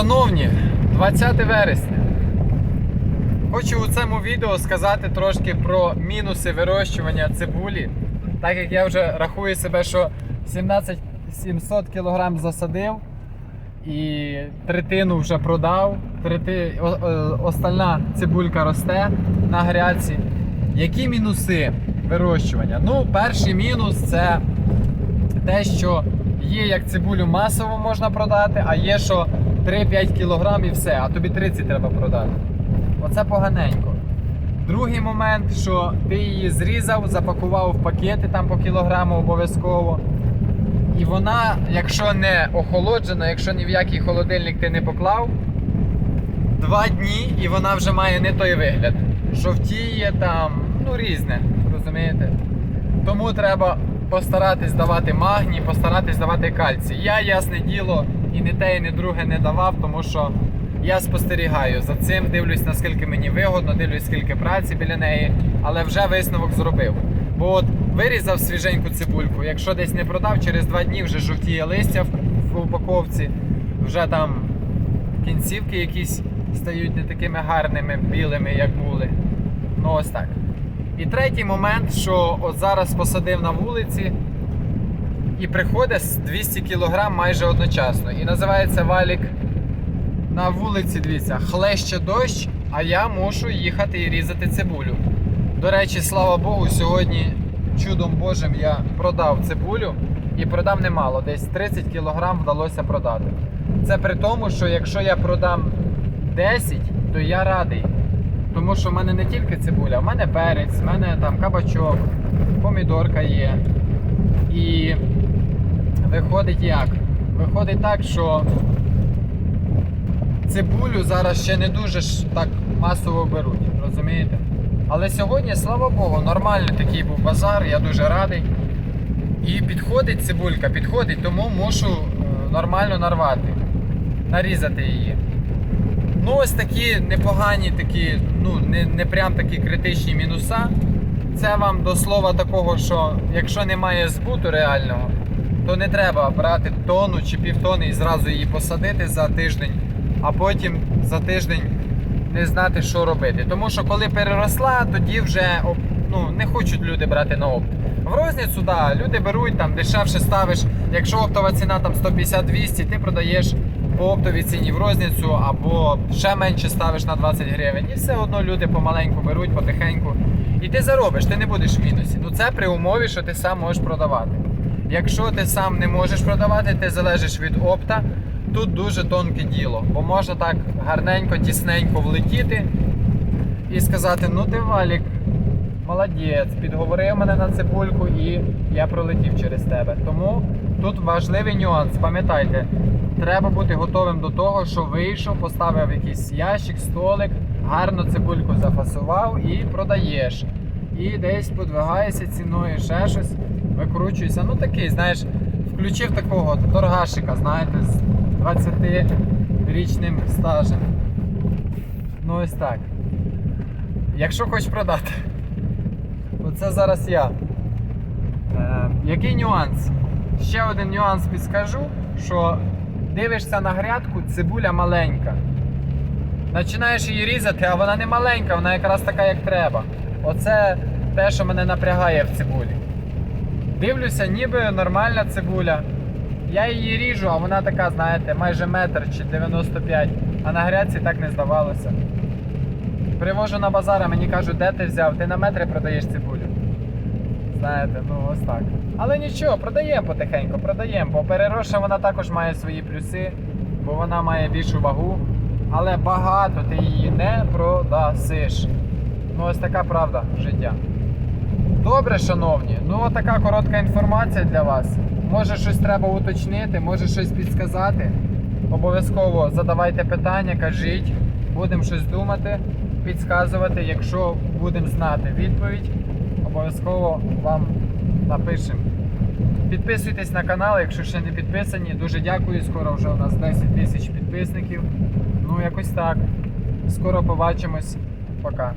Шановні, 20 вересня. Хочу у цьому відео сказати трошки про мінуси вирощування цибулі. Так як я вже рахую себе, що 17 700 кг засадив і третину вже продав, трети... остальна цибулька росте на грядці. Які мінуси вирощування? Ну, перший мінус це те, що є як цибулю масово можна продати, а є що 3-5 кг і все, а тобі 30 треба продати. Оце поганенько. Другий момент, що ти її зрізав, запакував в пакети там по кілограму обов'язково. І вона, якщо не охолоджена, якщо ні в який холодильник ти не поклав, два дні і вона вже має не той вигляд. Жовтіє там, ну різне, розумієте? Тому треба постаратись давати магній, постаратись давати кальцій. Я, ясне діло, і не те, і не друге не давав, тому що я спостерігаю за цим, дивлюсь, наскільки мені вигодно, дивлюсь, скільки праці біля неї, але вже висновок зробив. Бо от вирізав свіженьку цибульку, якщо десь не продав, через два дні вже жовтіє листя в, упаковці, вже там кінцівки якісь стають не такими гарними, білими, як були. Ну ось так. І третій момент, що от зараз посадив на вулиці і приходить 200 кг майже одночасно. І називається валік на вулиці, дивіться, хлеще дощ, а я мушу їхати і різати цибулю. До речі, слава Богу, сьогодні чудом Божим я продав цибулю і продав немало, десь 30 кг вдалося продати. Це при тому, що якщо я продам 10, то я радий. Тому що в мене не тільки цибуля, в мене перець, в мене там кабачок, помідорка є. І виходить як? Виходить так, що цибулю зараз ще не дуже ж так масово беруть, розумієте? Але сьогодні, слава Богу, нормальний такий був базар, я дуже радий. І підходить цибулька, підходить, тому мушу е, нормально нарвати, нарізати її. Ну, ось такі непогані, такі, ну, не, не прям такі критичні мінуса. Це вам до слова такого, що якщо немає збуту реального, то не треба брати тонну чи півтони і зразу її посадити за тиждень, а потім за тиждень не знати, що робити. Тому що коли переросла, тоді вже ну, не хочуть люди брати на опт. В розницю, да, люди беруть там дешевше ставиш. Якщо оптова ціна там 150-200, ти продаєш по оптовій ціні в розницю або ще менше ставиш на 20 гривень. І все одно люди помаленьку беруть, потихеньку. І ти заробиш, ти не будеш в мінусі. Ну це при умові, що ти сам можеш продавати. Якщо ти сам не можеш продавати, ти залежиш від опта. Тут дуже тонке діло, бо можна так гарненько, тісненько влетіти і сказати: ну ти валік, молодець, підговорив мене на цибульку і я пролетів через тебе. Тому тут важливий нюанс. Пам'ятайте, треба бути готовим до того, що вийшов, поставив якийсь ящик, столик, гарно цибульку зафасував і продаєш. І десь подвигаєшся ціною, ще щось, викручуєшся. Ну такий, знаєш, включив такого торгашика, знаєте, з 20-річним стажем. Ну ось так. Якщо хочеш продати. Оце зараз я. Е, який нюанс? Ще один нюанс підскажу, що дивишся на грядку, цибуля маленька. Починаєш її різати, а вона не маленька, вона якраз така, як треба. Оце те, що мене напрягає в цибулі. Дивлюся, ніби нормальна цибуля. Я її ріжу, а вона така, знаєте, майже метр чи 95, а на грядці так не здавалося. Привожу на базар, а мені кажуть, де ти взяв? Ти на метри продаєш цибулю. Знаєте, ну ось так. Але нічого, продаємо потихеньку, продаємо, бо переросша вона також має свої плюси, бо вона має більшу вагу. Але багато ти її не продасиш. Ну ось така правда життя. Добре, шановні, ну така коротка інформація для вас. Може щось треба уточнити, може щось підсказати. Обов'язково задавайте питання, кажіть, будемо щось думати, підсказувати. Якщо будемо знати відповідь, обов'язково вам напишемо. Підписуйтесь на канал, якщо ще не підписані. Дуже дякую. Скоро вже у нас 10 тисяч підписників. Ну, якось так. Скоро побачимось. Пока.